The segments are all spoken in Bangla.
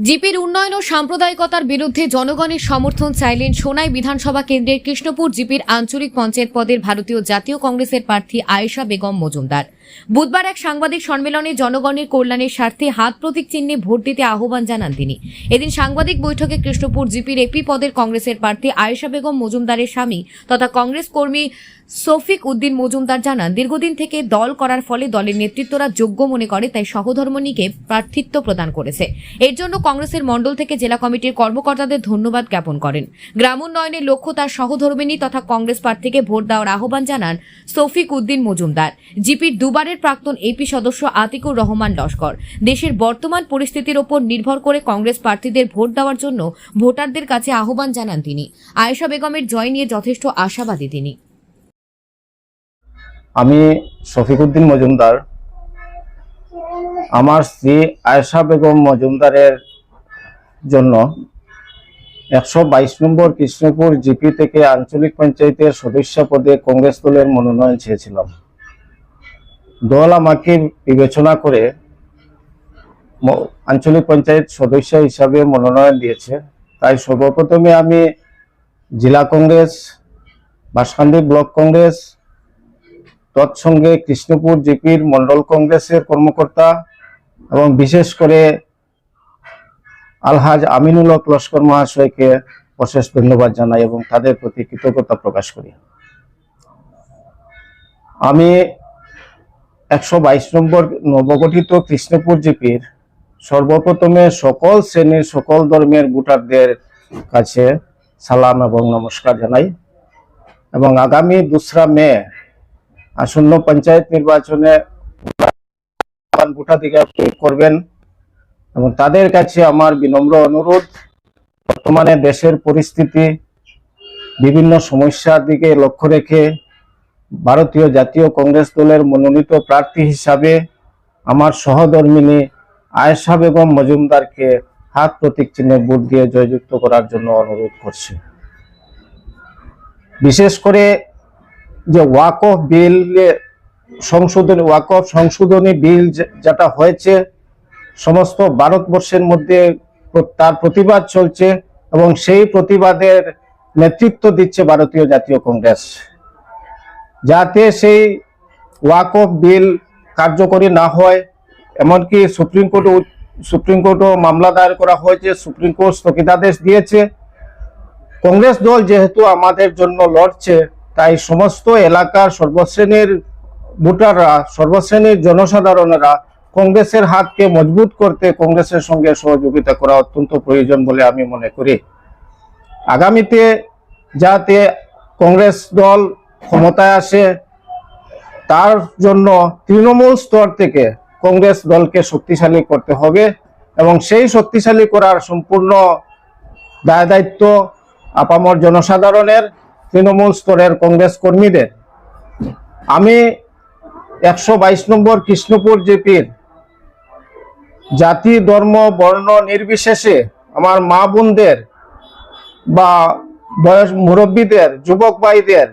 জিপির উন্নয়ন ও সাম্প্রদায়িকতার বিরুদ্ধে জনগণের সমর্থন চাইলেন সোনাই বিধানসভা কেন্দ্রের কৃষ্ণপুর জিপির আঞ্চলিক পঞ্চায়েত পদের ভারতীয় জাতীয় কংগ্রেসের প্রার্থী আয়েশা বেগম মজুমদার। বুধবার এক সাংবাদিক সম্মেলনে জনগণের কল্যাণের স্বার্থে হাত প্রতীক চিহ্নে ভোট দিতে আহ্বান জানান তিনি। এদিন সাংবাদিক বৈঠকে কৃষ্ণপুর জিপির এপি পদের কংগ্রেসের প্রার্থী আয়েশা বেগম মজুমদারের স্বামী তথা কংগ্রেস কর্মী সফিক উদ্দিন মজুমদার জানান, দীর্ঘদিন থেকে দল করার ফলে দলের নেতৃত্বরা যোগ্য মনে করে, তাই সহধর্মণীকে প্রার্থিত্ব প্রদান করেছে। এর জন্য কংগ্রেসের মণ্ডল থেকে জেলা কমিটির কর্মকর্তাদের ধন্যবাদ জ্ঞাপন করেন। গ্রাম গ্রামোন্নয়নের লক্ষ্য তার সহধর্মিনী তথা কংগ্রেস প্রার্থীকে ভোট দেওয়ার আহ্বান জানান সফিক উদ্দিন মজুমদার। জিপির দুবারের প্রাক্তন এপি সদস্য আতিকুর রহমান লস্কর। দেশের বর্তমান পরিস্থিতির ওপর নির্ভর করে কংগ্রেস প্রার্থীদের ভোট দেওয়ার জন্য ভোটারদের কাছে আহ্বান জানান তিনি। আয়েশা বেগমের জয় নিয়ে যথেষ্ট আশাবাদী তিনি। আমি শফিকুদ্দিন মজুমদার। আমার স্ত্রী আয়েশা বেগম মজুমদারের জন্য একশো বাইশ নম্বর কৃষ্ণপুর জিপি থেকে আঞ্চলিক পঞ্চায়েতের সদস্য পদে কংগ্রেস দলের মনোনয়ন চেয়েছিলাম। দল আমাকে বিবেচনা করে আঞ্চলিক পঞ্চায়েত সদস্য হিসাবে মনোনয়ন দিয়েছে। তাই সর্বপ্রথমে আমি জেলা কংগ্রেস, বাসকান্দি ব্লক কংগ্রেস, তৎসঙ্গে কৃষ্ণপুর জিপির মন্ডল কংগ্রেসের কর্মকর্তা এবং বিশেষ করে আলহাজ আমিনুল হক লস্কর মহাশয়কে অশেষ ধন্যবাদ জানাই এবং তাদের প্রতি কৃতজ্ঞতা প্রকাশ করি। আমি একশো বাইশ নম্বর নবগঠিত কৃষ্ণপুর জিপির সর্বপ্রথমে সকল শ্রেণির সকল ধর্মের ভোটারদের কাছে সালাম এবং নমস্কার জানাই। এবং আগামী দোসরা মে আসন্ন পঞ্চায়েত নির্বাচনে ভোটাধিকার প্রয়োগ করবেন এবং তাদের কাছে আমার বিনম্র অনুরোধ, বর্তমানে দেশের পরিস্থিতি, বিভিন্ন সমস্যার দিকে লক্ষ্য রেখে ভারতীয় জাতীয় কংগ্রেস দলের মনোনীত প্রার্থী হিসাবে আমার সহধর্মিনী আয়েশা বেগম মজুমদারকে হাত প্রতীক চিহ্নে ভোট দিয়ে জয়যুক্ত করার জন্য অনুরোধ করছি। বিশেষ করে যে ওয়াক অফ বিল সংশোধনী ওয়াক অফ সংশোধনী বিল যেটা হয়েছে, সমস্ত ভারতবর্ষের মধ্যে তার প্রতিবাদ চলছে এবং সেই প্রতিবাদের নেতৃত্ব দিচ্ছে ভারতীয় জাতীয় কংগ্রেস। যাতে সেই ওয়াক অফ বিল কার্যকরী না হয়, এমনকি সুপ্রিম কোর্ট সুপ্রিম কোর্টও মামলা দায়ের করা হয়েছে, সুপ্রিম কোর্ট স্থগিতাদেশ দিয়েছে। কংগ্রেস দল যেহেতু আমাদের জন্য লড়ছে, তাই সমস্ত এলাকার সর্বশ্রেণীর ভোটাররা, সর্বশ্রেণীর জনসাধারণেরা কংগ্রেসের হাতকে মজবুত করতে কংগ্রেসের সঙ্গে সহযোগিতা করা অত্যন্ত প্রয়োজন বলে আমি মনে করি। আগামীতে যাতে কংগ্রেস দল ক্ষমতায় আসে, তার জন্য তৃণমূল স্তর থেকে কংগ্রেস দলকে শক্তিশালী করতে হবে এবং সেই শক্তিশালী করার সম্পূর্ণ দায় দায়িত্ব আপামর জনসাধারণের, তৃণমূল স্তরের কংগ্রেস কর্মীদের। আমি একশো বাইশ নম্বর কৃষ্ণপুর জেপির জাতি, ধর্ম, বর্ণ নির্বিশেষে আমার মা বোনদের বা বয়স মুরব্বীদের, যুবক ভাইদের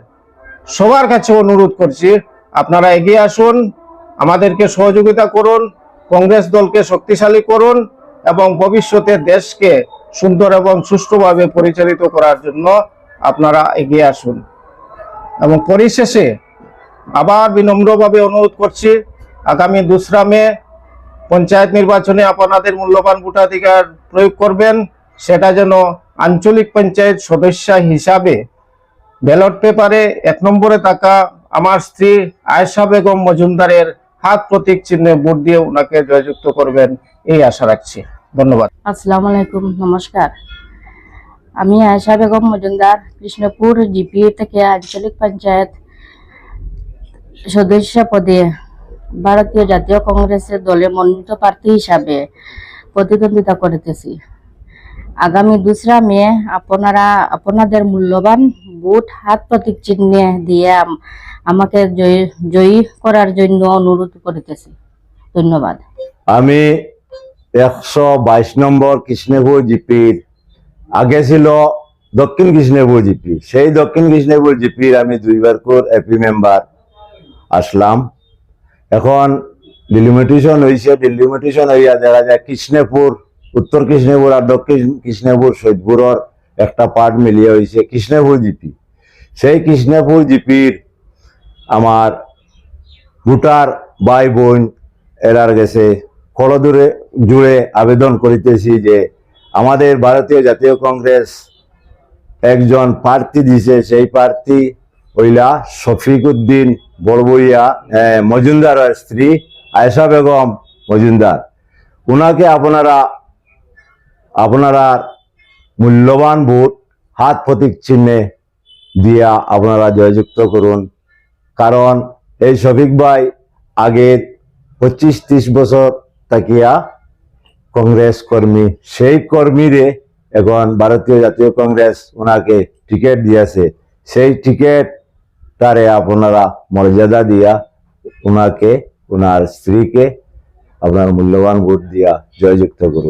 সবার কাছে অনুরোধ করছি, আপনারা এগিয়ে আসুন, আমাদেরকে সহযোগিতা করুন, কংগ্রেস দলকে শক্তিশালী করুন এবং ভবিষ্যতে দেশকে সুন্দর এবং সুষ্ঠুভাবে পরিচালিত করার জন্য আপনারা এগিয়ে আসুন। এবং পরিশেষে আবার বিনম্রভাবে অনুরোধ করছি, আগামী দোসরা মে পঞ্চায়েত নির্বাচনে আপনাদের মূল্যবান ভোটাধিকার প্রয়োগ করবেন, সেটা যেন আঞ্চলিক পঞ্চায়েত সদস্য হিসাবে ব্যালট পেপারে এক নম্বরে থাকা আমার স্ত্রী আয়েশা বেগম মজুমদারের হাত প্রতীক চিহ্নে ভোট দিয়ে ওনাকে জয়যুক্ত করবেন এই আশা রাখছি। ধন্যবাদ। আসসালামু আলাইকুম, নমস্কার। আমি আয়শা বেগম মজুমদার, কৃষ্ণপুর জিপি থেকে আঞ্চলিক পঞ্চায়েত সদস্য পদে ভারতীয় জাতীয় কংগ্রেসের দলে মনোনীত প্রার্থী হিসাবে প্রতিদ্বন্দ্বিতা করিতেছি আগামী দোসরা মে আপনারা, আপনাদের মূল্যবান বুট, হাত প্রতীক চিহ্নে দিয়ে আম- আমাকে জয়ী জয়ী করার জন্য অনুরোধ করিতেছি। ধন্যবাদ। আমি একশো বাইশ নম্বর কৃষ্ণপুর জিপির, আগে ছিল দক্ষিণ কৃষ্ণপুর জিপি। সেই দক্ষিণ কৃষ্ণপুর জিপির আমি দুইবার করে এপি মেম্বার আসলাম। এখন ডিলিমিটেশন হয়েছে ডিলিমিটেশন হইয়া দেখা যায় কৃষ্ণপুর উত্তর কৃষ্ণপুর আর দক্ষিণ কৃষ্ণপুর সৈদপুরের একটা পার্ট মিলিয়ে হয়েছে কৃষ্ণপুর জিপি। সেই কৃষ্ণপুর জিপির আমার ভোটার ভাই বোন, এরার গেছে কড়দূরে জুড়ে আবেদন করিতেছি যে আমাদের ভারতীয় জাতীয় কংগ্রেস একজন প্রার্থী দিছে, সেই প্রার্থী হইলা শফিক উদ্দিন বড়বইয়া মজুমদারের স্ত্রী আয়েশা বেগম মজুমদার। উনাকে আপনারা আপনারা মূল্যবান ভোট, হাত প্রতীক চিহ্নে দিয়া আপনারা জয়যুক্ত করুন। কারণ এই শফিক ভাই আগের পঁচিশ ত্রিশ বছর তাকিয়া কংগ্রেস কর্মী, সেই কর্মীরে এখন ভারতীয় জাতীয় কংগ্রেস ওনাকে টিকিট দিয়েছে। সেই টিকিট তারে আপনারা মর্যাদা দিয়া ওনাকে, ওনার স্ত্রীকে আপনার মূল্যবান ভোট দিয়া জয়যুক্ত করুন।